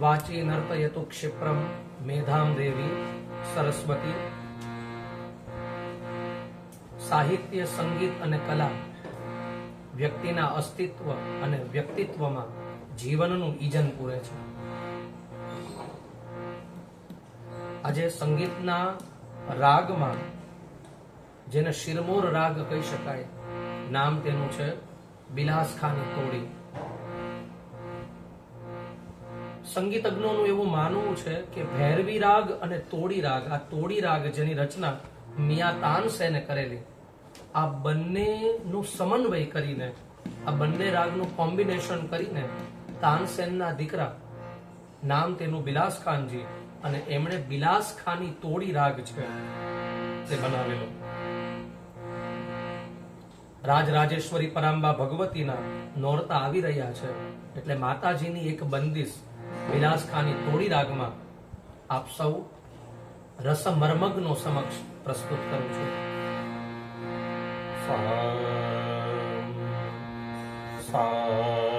વાચી નર્તયતુ ક્ષિપ્રમ મેધામ દેવી સરસ્વતી સાહિત્ય સંગીત અને કલા વ્યક્તિના અસ્તિત્વ અને વ્યક્તિત્વમાં જીવનનું ઈજન પૂરે છે. આજે સંગીતના રાગમાં, જેને શિરમોર રાગ કહી શકાય, નામ તેનું છે બિલાસ ખાની તોડી. સંગીતજ્ઞોનું એવું માનવું છે કે ભૈરવી રાગ અને તોડી રાગ, આ તોડી રાગ જેની રચના મિયા તાનસેને કરેલી, આ બંનેનું સમન્વય કરીને, આ બંને રાગનું કોમ્બિનેશન કરીને તાનસેનના દીકરા નામ તેનું બિલાસ ખાનજી અને એમણે બિલાસ ખાની તોડી રાગ છે તે બનાવેલો. રાજરાજેશ્વરી પરાંબા ભગવતીના નોરતા આવી રહ્યા છે, એટલે માતાજીની એક બંદિશ વિલાસ ખાની તોડી રાગમાં આપ સૌ રસમર્મગ્નો સમક્ષ પ્રસ્તુત કરું છું. સારે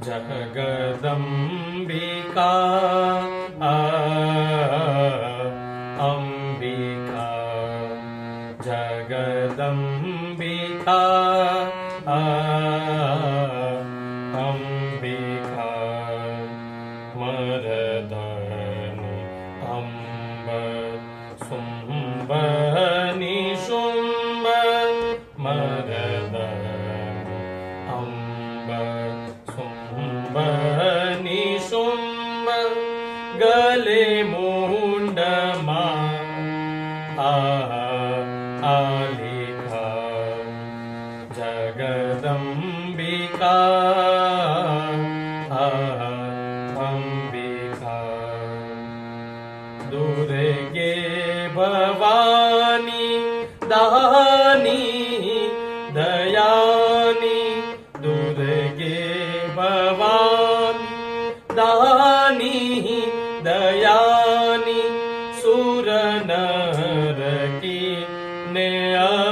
જગદંબિકા અંબિકા જગદંબિકા અંબિકા મરદની અંબ સુંબની गले मुण्डमा आधिकार जगतम्बिका अहं दुर्गे दूधे भवानि दहनि दयानि। दूध्ये भवानि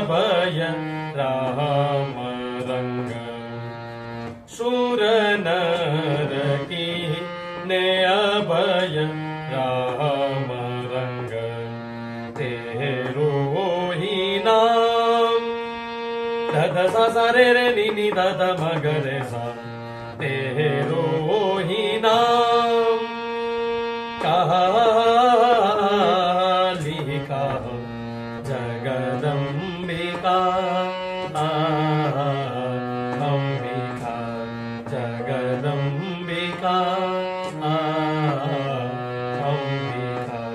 भय राम रङ्ग हा मारङ्गी ने अभय राम रा ते रोहि नासारे रे निगरे सा। ते रोहि ना અંબિકા જગદંબિકા અંબિકા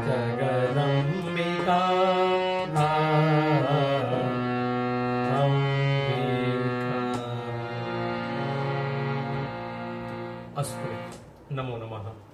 જગદંબિકા અંબિકા અસ્તુ નમો નમઃ